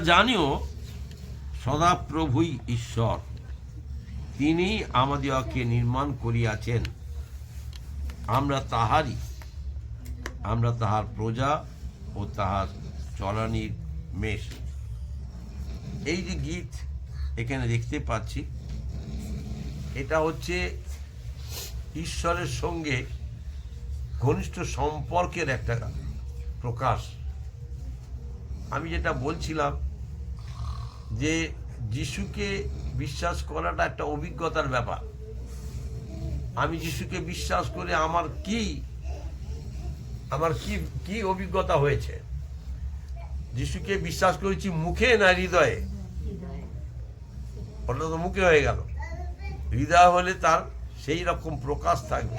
জানিও, সদাপ্রভুই ঈশ্বর। তিনি আমাদিওকে নির্মাণ করিয়াছেন। আমরা তাহারই। আমরা তাহার প্রজা ও তাহার চলানির মেষ। এই যে গীত এখানে দেখতে পাচ্ছি, এটা হচ্ছে ঈশ্বরের সঙ্গে ঘনিষ্ঠ সম্পর্কের একটা প্রকাশ। আমি যেটা বলছিলাম যে যিশুকে বিশ্বাস করাটা একটা অভিজ্ঞতার ব্যাপার। আমি যিশুকে বিশ্বাস করে আমার কি আমার কি কি অভিজ্ঞতা হয়েছে? যিশুকে বিশ্বাস করেছি মুখে না হৃদয়ে? ওটা তো মুখে হয়ে গেল। হৃদয় হলে তার সেই রকম প্রকাশ থাকবে।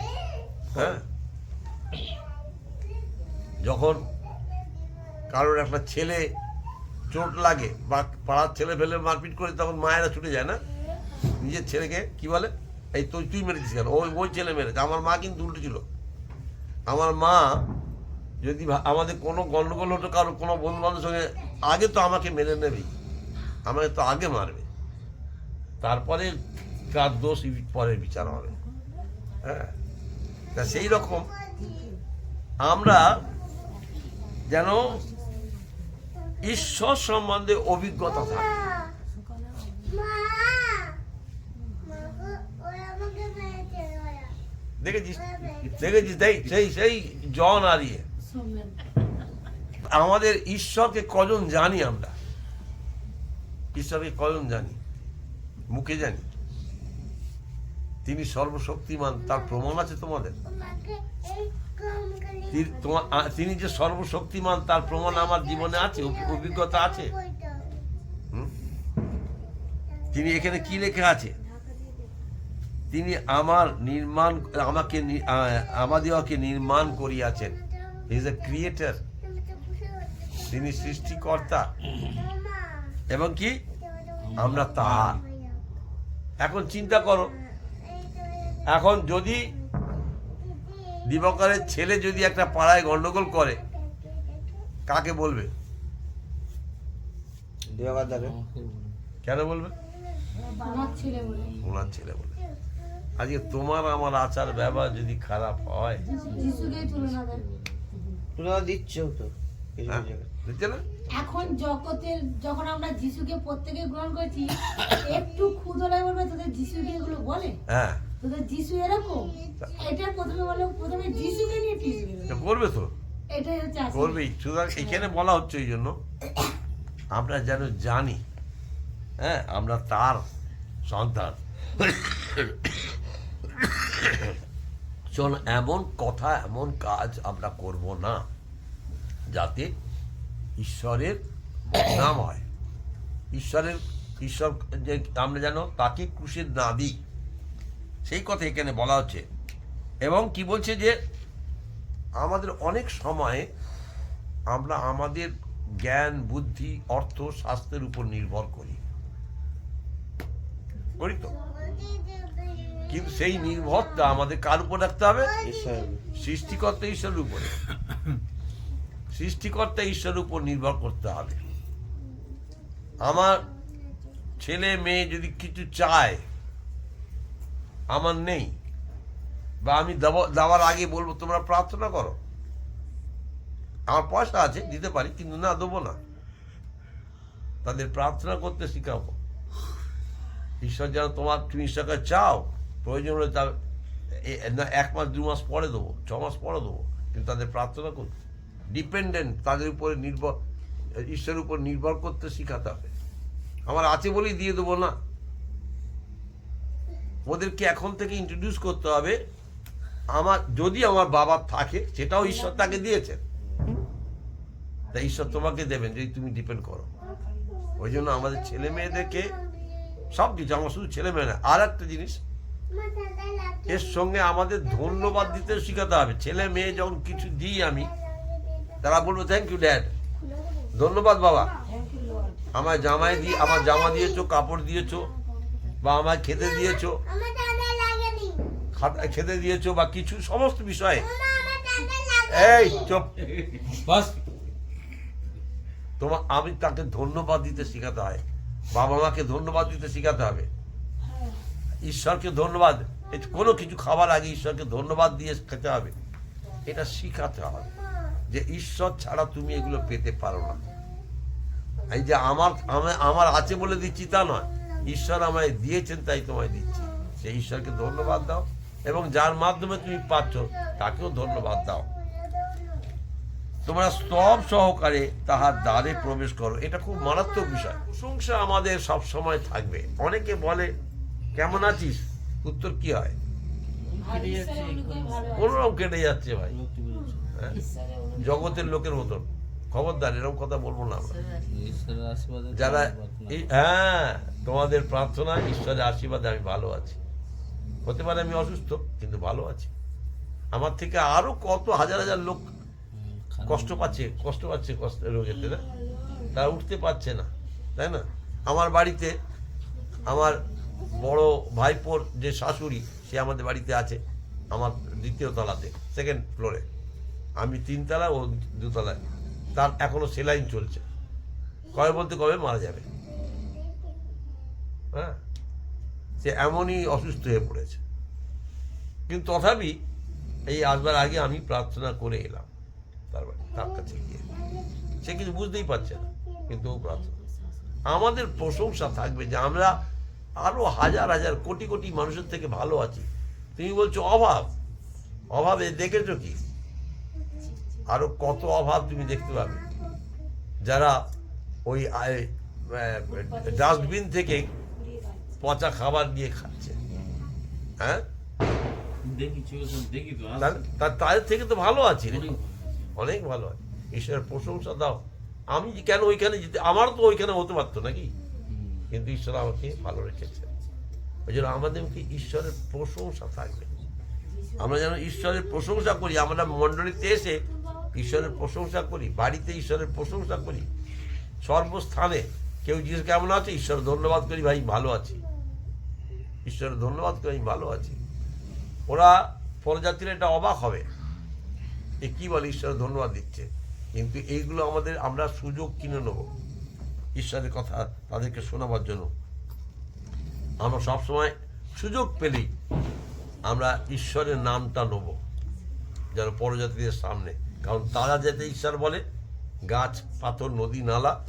হ্যাঁ? যখন কারোর একটা ছেলে চোট লাগে, বা পাড়ার ছেলে ফেলে মারপিট করে তখন মায়েরা ছুটে যায় না? নিজের ছেলেকে, কি বলে? এই তুই তুই মেরেছিস কেন? ওই ওই ছেলে মেরেছে। আমার মা কিন্তু উল্টো ছিল। আমার মা যদি আমাদের কোনো গন্ডগোল হতো, কারও কোনো বন্ধু বান্ধবের সঙ্গে, আগে তো আমাকে মেনে নেবেই আমাকে তো আগে মারবে। তারপরে কার দোষ পরে বিচার হবে। হ্যাঁ? তা সেই রকম আমরা যেন ঈশ্বর সম্বন্ধে অভিজ্ঞতা থাকে। দেখেছিস? দেখেছিস? সেই সেই সেই জন আর ইয়ে। আমাদের ঈশ্বরকে কজন জানি আমরা? ঈশ্বরকে কজন জানি? মুখে জানি। তিনি সর্বশক্তিমান, তার প্রমাণ আছে তোমাদের? তিনি- যে সর্বশক্তিমান, তার প্রমাণ আমার জীবনে আছে অভিজ্ঞতা আছে? তিনি এখানে কি লেখা আছে? তিনি আমার নির্মাণ, আমাকে আমাদিওকে নির্মাণ করিয়াছেন। ইজ এ ক্রিয়েটার তিনি সৃষ্টিকর্তা। এবং কি? আমরা তার এখন চিন্তা করো। এখন যদি দিবকরের ছেলে যদি একটা পাড়ায় গন্ডগোল করে কাকে বলবে? দিবাকর দাকে কেন বলবে? ছেলে বলে। ওনার ছেলে বলে। আজকে তোমার আমার আচার ব্যবহার যদি খারাপ হয় যিশুকেই তুলনা দিচ্ছেও তো। কিছু হ্যাঁ। বুঝছে না? এখন জগতের যখন আমরা যিশুকে প্রত্যেকে গ্রহণ করছি একটু ক্ষুদলে বলবে তোদের যিশুকে এগুলো বলে? হ্যাঁ। তোদের যিশু এরকম? এটা প্রথমে বলে প্রথমে যিশুকে নিয়ে টিসবে করবে তো। এটাই হচ্ছে করবেই সুতরাং এখানে বলা হচ্ছে এই জন্য আমরা যেন জানি হ্যাঁ আমরা তার সন্তান। চল এমন কথা এমন কাজ আমরা করব না যাতে ঈশ্বরের নাম হয়। ঈশ্বরের ঈশ্বর যে আমরা যেন তাকে ক্রুশের না দিই সেই কথা এখানে বলা হচ্ছে। এবং কি বলছে যে আমাদের অনেক সময়ে আমরা আমাদের জ্ঞান বুদ্ধি অর্থ স্বাস্থ্যের উপর নির্ভর করি। করি তো? কিন্তু সেই নির্ভরটা আমাদের কার উপর রাখতে হবে? সৃষ্টিকর্তা ঈশ্বরের উপরে। সৃষ্টিকর্তা ঈশ্বরের উপর নির্ভর করতে হবে। আমার ছেলে মেয়ে যদি কিছু চায় আমার নেই। বা আমি দেওয়ার আগে বলব, তোমরা প্রার্থনা করো। আমার পয়সা আছে, দিতে পারি, কিন্তু না, দেবো না। তাদের প্রার্থনা করতে শিখাবো। ঈশ্বর যেন তোমার তুমি ঈশ্বরকে চাও, প্রয়োজন হলে তা না, এক মাস, দু মাস পরে দেবো, ছ মাস পরে দেবো, কিন্তু তাদের প্রার্থনা করতে। ডিপেন্ডেন্ট তাদের উপরে নির্ভর, ঈশ্বরের উপর নির্ভর করতে শিখাতে হবে। আমার আছে বলেই দিয়ে দেবো না। ওদেরকে এখন থেকে ইন্ট্রোডিউস করতে হবে আমার যদি আমার বাবা থাকে সেটাও ঈশ্বর তাকে দিয়েছেন। তাই ঈশ্বর তোমাকে দেবেন যদি তুমি ডিপেন্ড করো। ওই জন্য আমাদের ছেলে মেয়েদেরকে সব কিছু আমার শুধু ছেলে মেয়ে না আর একটা জিনিস এর সঙ্গে আমাদের ধন্যবাদ দিতে শেখাতে হবে। ছেলে মেয়ে যখন কিছু দিই আমি তারা বলব থ্যাংক ইউ ড্যাড ধন্যবাদ বাবা। আমার জামাই দিয়ে আমার জামা দিয়েছ কাপড় দিয়েছ বা আমার খেতে দিয়েছ খাতা খেতে দিয়েছ বা কিছু? সমস্ত বিষয়ে? এই চুপ। বাস। তোমার আমি তাকে ধন্যবাদ দিতে শেখাতে হয়। বাবা মাকে ধন্যবাদ দিতে শেখাতে হবে। ঈশ্বরকে ধন্যবাদ। এই কোনো কিছু খাবার আগে ঈশ্বরকে ধন্যবাদ দিয়ে খেতে হবে। এটা শিখাতে হবে যে ঈশ্বর ছাড়া তুমি এগুলো পেতে পারো না। এই যে আমার আমার আছে বলে দিচ্ছি তা নয়। ঈশ্বর আমায় দিয়েছেন তাই তোমায় দিচ্ছি। সেই ঈশ্বরকে ধন্যবাদ দাও এবং যার মাধ্যমে তুমি পাচ্ছ তাকেও ধন্যবাদ দাও। তোমরা স্তব সহকারে তাহার দ্বারে প্রবেশ করো। এটা খুব মারাত্মক বিষয়। প্রশংসা আমাদের সব সময় থাকবে। অনেকে বলে কেমন আছিস? উত্তর কি হয়। কোনোরকম কেটে যাচ্ছে ভাই। হ্যাঁ? জগতের লোকের মতন। খবরদার এরকম কথা বলব না আমরা। যারা হ্যাঁ তোমাদের প্রার্থনা, ঈশ্বরের আশীর্বাদে আমি ভালো আছি। হতে পারে আমি অসুস্থ, কিন্তু ভালো আছি। আমার থেকে আরও কত হাজার হাজার লোক কষ্ট পাচ্ছে কষ্ট পাচ্ছে কষ্ট রোগেতে না তারা উঠতে পারছে না, তাই না? আমার বাড়িতে আমার বড় ভাইপোর যে শাশুড়ি, সে আমাদের বাড়িতে আছে, আমার দ্বিতীয় তলাতে সেকেন্ড ফ্লোরে আমি তিনতলা ও দুতলায়। তার এখনও সেলাইন চলছে। কবে বলতে কবে মারা যাবে? হ্যাঁ? সে এমনই অসুস্থ হয়ে পড়েছে। কিন্তু তথাপি এই আসবার আগে আমি প্রার্থনা করে এলাম। তার তার কাছে গিয়ে। সে কিছু বুঝতেই পারছে না, কিন্তু প্রার্থনা। আমাদের প্রশংসা থাকবে যে আমরা আরও হাজার হাজার, কোটি কোটি মানুষের থেকে ভালো আছি। তুমি বলছো অভাব। অভাবে দেখেছ কি? আরও কত অভাব তুমি দেখতে পাবে। যারা ওই ডাস্টবিন থেকে পচা খাবার দিয়ে খাচ্ছে। হ্যাঁ? তাদের থেকে তো ভালো আছি। অনেক ভালো। আছে। ঈশ্বরের প্রশংসা দাও। আমি যে কেন ওইখানে যেতে আমার তো ওইখানে হতে পারতো নাকি? কিন্তু ঈশ্বর আমাকে ভালো রেখেছে। ওই জন্য আমাদেরকে ঈশ্বরের প্রশংসা থাকবে। আমরা যেন ঈশ্বরের প্রশংসা করি আমরা মণ্ডলীতে এসে ঈশ্বরের প্রশংসা করি বাড়িতে ঈশ্বরের প্রশংসা করি সর্বস্থানে। কেউ জিজ্ঞেস কেমন আছে? ঈশ্বর ধন্যবাদ করি ভাই ভালো আছি। ঈশ্বরের ধন্যবাদ করি আমি ভালো আছি। ওরা পরজাতিরা এটা অবাক হবে। এ কী বলে ঈশ্বরের ধন্যবাদ দিচ্ছে? কিন্তু এইগুলো আমাদের, আমরা সুযোগ কিনে নেব। ঈশ্বরের কথা তাদেরকে শোনাবার জন্য। আমরা সবসময় সুযোগ পেলেই আমরা ঈশ্বরের নামটা নেব, যেন পরজাতিদের সামনে। কারণ তারা যাতে ঈশ্বর বলে, গাছ, পাথর, নদী, নালা,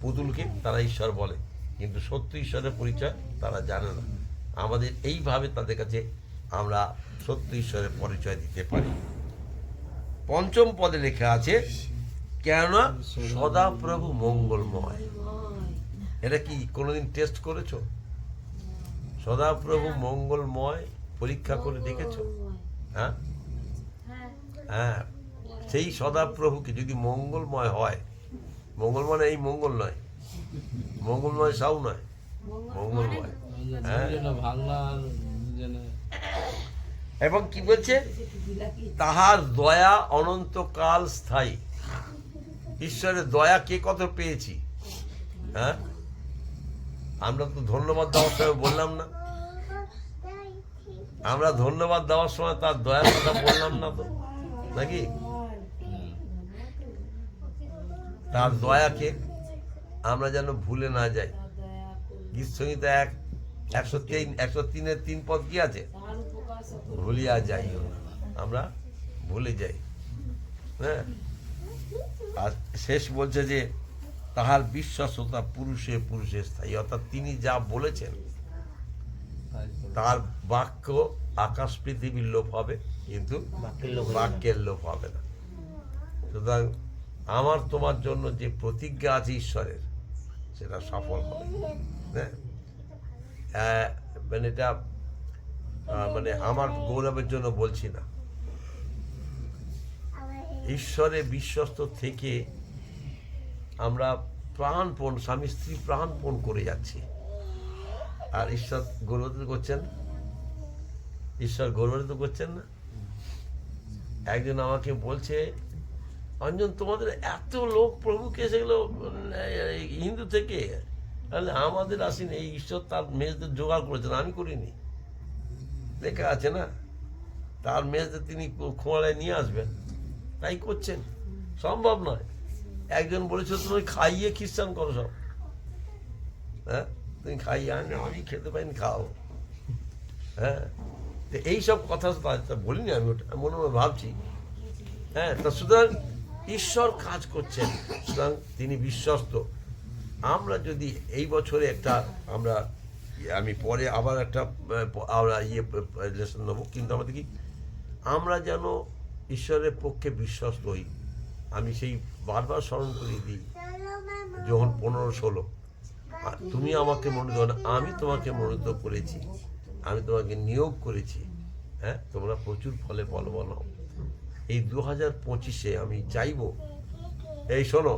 পুতুলকে তারা ঈশ্বর বলে। কিন্তু সত্য ঈশ্বরের পরিচয় তারা জানে না। আমাদের এইভাবে তাদের কাছে আমরা সত্য ঈশ্বরের পরিচয় দিতে পারি। পঞ্চম পদে লেখা আছে, কেননা সদাপ্রভু মঙ্গলময়। এটা কি কোনোদিন টেস্ট করেছ? সদাপ্রভু মঙ্গলময় পরীক্ষা করে দেখেছ? হ্যাঁ? হ্যাঁ। সেই সদাপ্রভুকে যদি মঙ্গলময় হয় মঙ্গলময় এই মঙ্গল নয়, মঙ্গলময় সাউ নয়, মঙ্গলময়। হ্যাঁ। এবং কি বলছে? তাহার দয়া অনন্তকাল স্থায়ী। ঈশ্বরের দয়া কে কত পেয়েছি? হ্যাঁ? আমরা তো ধন্যবাদ দেওয়ার সময় বললাম না। আমরা ধন্যবাদ দেওয়ার সময় তার দয়ার কথা বললাম না তো। নাকি? তার দয়াকে আমরা যেন ভুলে না যাই। গীত সংহিতা এক একশো তিন একশো তিনের তিন পদ কি আছে? ভুলিয়া যাইও না আমরা ভুলে যাই। হ্যাঁ? আর শেষ বলছে যে তাহার বিশ্বাসতা পুরুষে পুরুষে স্থায়ী। অর্থাৎ তিনি যা বলেছেন তার বাক্য আকাশ পৃথিবীর লোপ হবে কিন্তু বাক্যের লোপ হবে না। সুতরাং আমার তোমার জন্য যে প্রতিজ্ঞা আছে ঈশ্বরের সেটা সফল হবে। হ্যাঁ? মানে এটা মানে আমার গৌরবের জন্য বলছি না। ঈশ্বরে বিশ্বস্ত থেকে আমরা প্রাণপণ, স্বামী স্ত্রী প্রাণপণ করে যাচ্ছি। আর ঈশ্বর গৌরবিত করছেন? ঈশ্বর গৌরবিত করছেন না? একজন আমাকে বলছে, অঞ্জন, তোমাদের এত লোক প্রভুকে সেগুলো এই হিন্দু থেকে তাহলে আমাদের আসেনি এই ঈশ্বর তার মেয়েদের জোগাড় করেছেন, আমি করিনি। লেখা আছে না? তার মেয়েদের তিনি খোঁড়ায় নিয়ে আসবেন। তাই করছেন। সম্ভব নয়। একজন বলেছিল তুমি খাইয়ে খ্রিস্টান করো সব। হ্যাঁ? তুমি খাইয়ে আনি, আমি খেতে পাইনি, খাও। হ্যাঁ? তো এইসব কথা তা বলিনি আমি, ওটা মনে মনে ভাবছি। হ্যাঁ? তা সুতরাং ঈশ্বর কাজ করছেন। সুতরাং তিনি বিশ্বস্ত। আমরা যদি এই বছরে একটা আমরা, আমি পরে আবার একটা, আমরা ইয়ে লেসন নেব, কিন্তু আমাদের কি, আমরা যেন ঈশ্বরের পক্ষে বিশ্বস্ত হই। আমি সেই বারবার স্মরণ করিয়ে দিই, যখন পনেরো, ষোলো। তুমি আমাকে মনোনীত না, আমি তোমাকে মনোনীত করেছি। আমি তোমাকে নিয়োগ করেছি। হ্যাঁ তোমরা প্রচুর ফলে ফলবান হও। এই দু হাজার পঁচিশে আমি চাইব, এই শোনো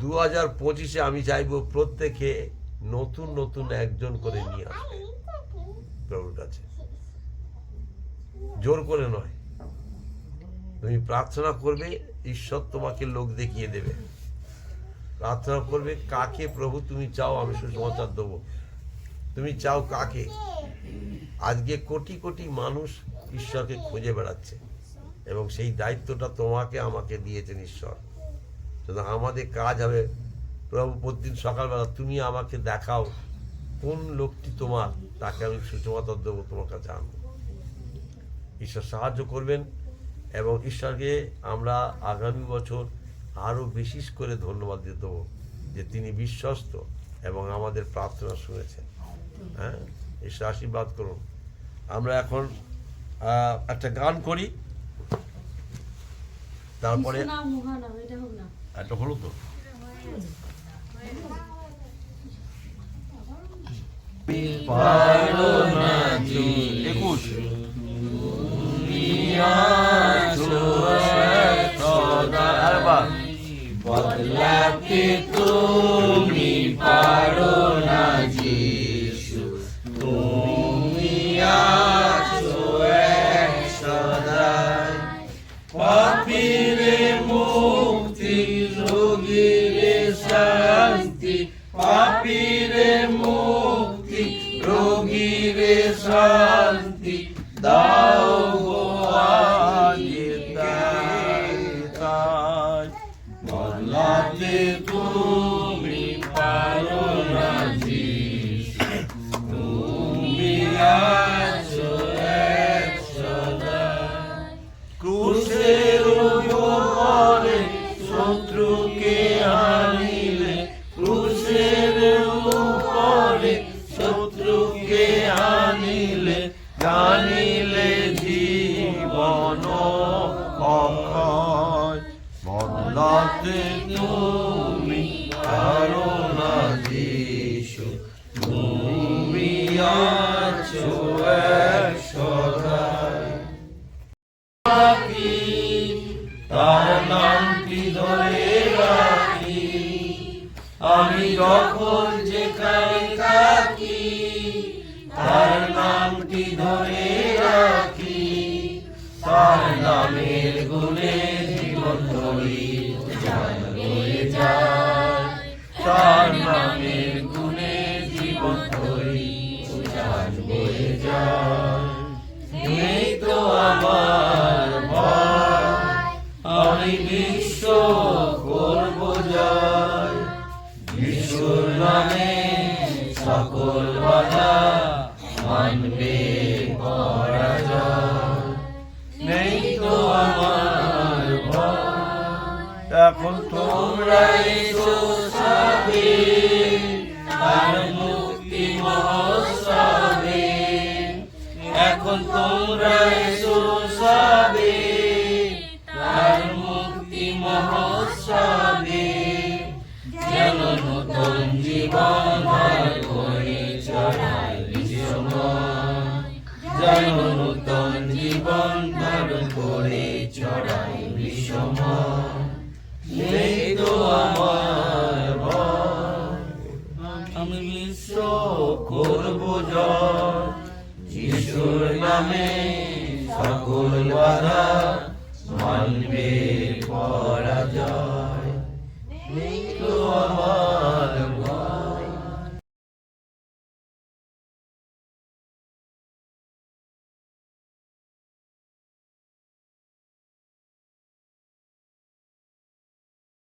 দু হাজার পঁচিশে আমি চাইব প্রত্যেকে নতুন নতুন একজন করে নিয়ে আসবে। প্রভুর কাছে। জোর করে নয়। তুমি প্রার্থনা করবে, ঈশ্বর তোমাকে লোক দেখিয়ে দেবে। প্রার্থনা করবে, কাকে প্রভু তুমি চাও, আমি সুসমাচার দেবো। তুমি চাও কাকে? আজকে কোটি কোটি মানুষ ঈশ্বরকে খুঁজে বেড়াচ্ছে। এবং সেই দায়িত্বটা তোমাকে, আমাকে দিয়েছেন ঈশ্বর। সুতরাং আমাদের কাজ হবে। প্রভু, প্রতিদিন সকালবেলা তুমি আমাকে দেখাও কোন লোকটি তোমার, তাকে আমি সুসমাচার দেবো, তোমার কাছে আনব। ঈশ্বর সাহায্য করবেন এবং ঈশ্বরকে আমরা আগামী বছর আরও বিশেষ করে ধন্যবাদ দিয়ে দেবো যে তিনি বিশ্বস্ত এবং আমাদের প্রার্থনা শুনেছেন। হ্যাঁ? ঈশ্বর আশীর্বাদ করুন। আমরা এখন একটা গান করি। তারপরে একটা হলো তো? একুশ। হয়ে যায় নেই তো আমার ভয় আমি বিশ্ব করব জয় যিশুর নামে সকল বাধা মানবে পরাজয় নেই তো আমার ভয় এখন তোমরা এসো সাবে আর এসো সাবে আর মুক্তি মহোৎসবে যেন নতুন জীবন করে চড়াই বিশ্বময় যেন নতুন জীবন ধারণ করে চড়াই বিশ্বময় আমার আমি বিশ্ব করব জয়। যিশুর নামে সকল বাধা মানবে পরাজয়। তো আমার